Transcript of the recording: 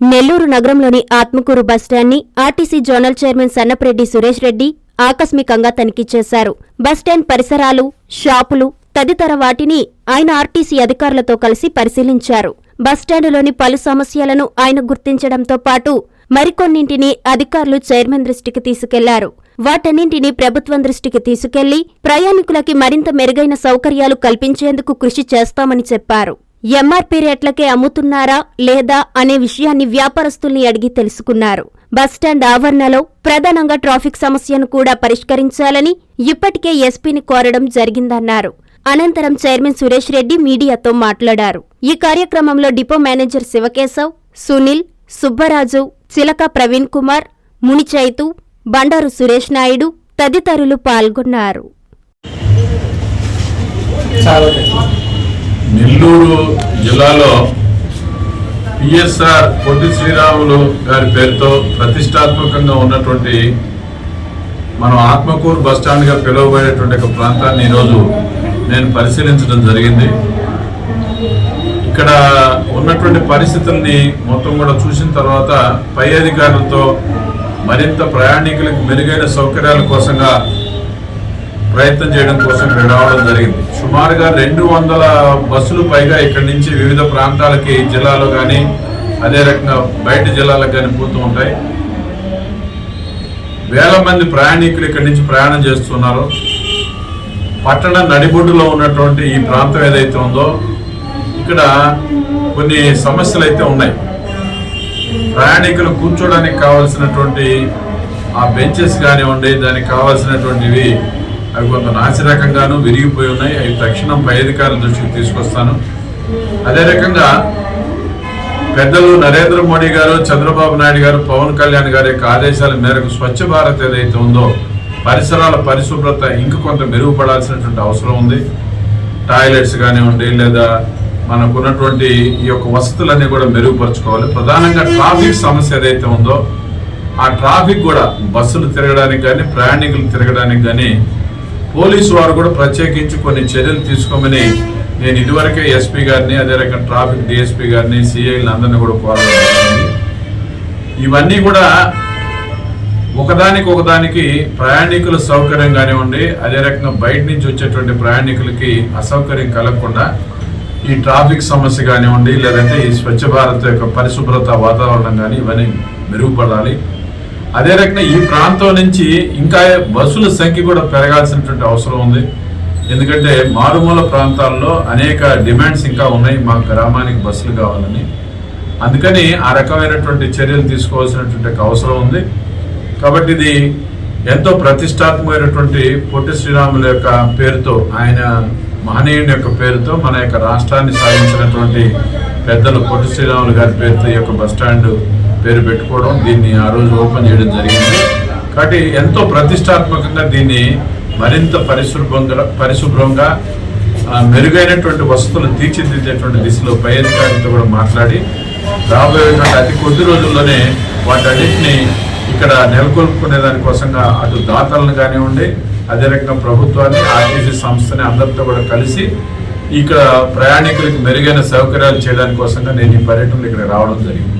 నెల్లూరు నగరంలోని Atmakur బస్టాండ్ని RTC zonal chairman Sannapareddy Suresh Reddy ఆకస్మికంగా తనిఖీ చేశారు. బస్టాండ్ పరిసరాలు షాపులు తదితర వాటిని ఆయన ఆర్టీసీ అధికారులతో కలిసి పరిశీలించారు. బస్టాండులోని పలు సమస్యలను ఆయన గుర్తించడంతో పాటు మరికొన్నింటిని అధికారులు చైర్మన్ దృష్టికి తీసుకెళ్ళారు. వాటన్నింటినీ ప్రభుత్వం దృష్టికి తీసుకెళ్ళి ప్రయాణికులకి మరింత మెరుగైన సౌకర్యాలు కల్పించేందుకు కృషి చేస్తామని చెప్పారు. ఎంఆర్పీ రేట్లకే అమ్ముతున్నారా లేదా అనే విషయాన్ని వ్యాపారస్తుల్ని అడిగి తెలుసుకున్నారు. బస్టాండ్ ఆవరణలో ప్రధానంగా ట్రాఫిక్ సమస్యను కూడా పరిష్కరించాలని ఇప్పటికే ఎస్పీని కోరడం జరిగిందన్నారు. అనంతరం చైర్మన్ సురేష్ రెడ్డి మీడియాతో మాట్లాడారు. ఈ కార్యక్రమంలో డిపో మేనేజర్ శివకేశవ్ సునీల్ సుబ్బరాజు చిలక ప్రవీణ్ కుమార్ మునిచైతు బండారు సురేష్ నాయుడు తదితరులు పాల్గొన్నారు. నెల్లూరు జిల్లాలో పిఎస్ఆర్ పొట్టి శ్రీరాములు గారి పేరుతో ప్రతిష్టాత్మకంగా ఉన్నటువంటి మనం ఆత్మకూరు బస్ స్టాండ్గా పిలువబడేటువంటి ఒక ప్రాంతాన్ని ఈరోజు నేను పరిశీలించడం జరిగింది. ఇక్కడ ఉన్నటువంటి పరిస్థితుల్ని మొత్తం కూడా చూసిన తర్వాత పై అధికారులతో మరింత ప్రయాణికులకు మెరుగైన సౌకర్యాల కోసంగా ప్రయత్నం చేయడం కోసం ఇక్కడ రావడం జరిగింది. సుమారుగా రెండు వందల బస్సులు పైగా ఇక్కడి నుంచి వివిధ ప్రాంతాలకి జిల్లాలో కానీ అదే రకంగా బయట జిల్లాలకు కానీ పోతూ ఉంటాయి. వేల మంది ప్రయాణికులు ఇక్కడి నుంచి ప్రయాణం చేస్తున్నారు. పట్టణ నడిబొడ్డులో ఉన్నటువంటి ఈ ప్రాంతం ఏదైతే ఉందో ఇక్కడ కొన్ని సమస్యలు అయితే ఉన్నాయి. ప్రయాణికులు కూర్చోడానికి కావాల్సినటువంటి ఆ బెంచెస్ కానివ్వండి దానికి కావాల్సినటువంటివి అవి కొంత నాసిరకంగాను విరిగిపోయి ఉన్నాయి. అవి తక్షణం పై అధికారుల దృష్టికి తీసుకొస్తాను. అదే రకంగా పెద్దలు నరేంద్ర మోడీ గారు చంద్రబాబు నాయుడు గారు పవన్ కళ్యాణ్ గారి యొక్క ఆదేశాల మేరకు స్వచ్ఛ భారత్ ఏదైతే ఉందో పరిసరాల పరిశుభ్రత ఇంక కొంత మెరుగుపడాల్సినటువంటి అవసరం ఉంది. టాయిలెట్స్ కానివ్వండి లేదా మనకున్నటువంటి ఈ యొక్క వసతులన్నీ కూడా మెరుగుపరచుకోవాలి. ప్రధానంగా ట్రాఫిక్ సమస్య ఏదైతే ఉందో ఆ ట్రాఫిక్ కూడా బస్సులు తిరగడానికి కానీ ప్రయాణికులు తిరగడానికి కానీ పోలీసు వారు కూడా ప్రత్యేకించి కొన్ని చర్యలు తీసుకోమని నేను ఇదివరకే ఎస్పీ గారిని అదే రకంగా ట్రాఫిక్ డిఎస్పీ గారిని సిఐలు అందరినీ కూడా కోరడం ఇవన్నీ కూడా ఒకదానికి ఒకదానికి ప్రయాణికుల సౌకర్యం కానివ్వండి అదే రకంగా బయట నుంచి వచ్చేటువంటి ప్రయాణికులకి అసౌకర్యం కలగకుండా ఈ ట్రాఫిక్ సమస్య కానివ్వండి లేదంటే ఈ స్వచ్ఛ భారత్ యొక్క పరిశుభ్రత వాతావరణం కానీ ఇవన్నీ మెరుగుపడాలి. అదే రకంగా ఈ ప్రాంతం నుంచి ఇంకా బస్సుల సంఖ్య కూడా పెరగాల్సినటువంటి అవసరం ఉంది. ఎందుకంటే మారుమూల ప్రాంతాల్లో అనేక డిమాండ్స్ ఇంకా ఉన్నాయి మా గ్రామానికి బస్సులు కావాలని. అందుకని ఆ రకమైనటువంటి చర్యలు తీసుకోవాల్సినటువంటి అవసరం ఉంది. కాబట్టి ఇది ఎంతో ప్రతిష్టాత్మకమైనటువంటి పొట్టి శ్రీరాముల యొక్క పేరుతో ఆయన మహనీయుని యొక్క పేరుతో మన యొక్క రాష్ట్రాన్ని సాధించినటువంటి పెద్దలు పొట్టి శ్రీరాములు గారి పేరుతో ఈ యొక్క బస్ స్టాండ్ పేరు పెట్టుకోవడం దీన్ని ఆ రోజు ఓపెన్ చేయడం జరిగింది. కాబట్టి ఎంతో ప్రతిష్టాత్మకంగా దీన్ని మరింత పరిశుభ్రంగా పరిశుభ్రంగా మెరుగైనటువంటి వసతులు తీర్చిదిద్దేటువంటి దిశలో పై అధికారులతో కూడా మాట్లాడి రాబోయేటువంటి అతి కొద్ది రోజుల్లోనే వాటన్నింటినీ ఇక్కడ నెలకొల్పుకునే దానికోసంగా అటు దాతలను కానివ్వండి అదే రకంగా ప్రభుత్వాన్ని ఆర్టీసీ సంస్థని అందరితో కూడా కలిసి ఇక్కడ ప్రయాణికులకు మెరుగైన సౌకర్యాలు చేయడానికి కోసంగా నేను ఈ పర్యటనలు ఇక్కడ రావడం జరిగింది.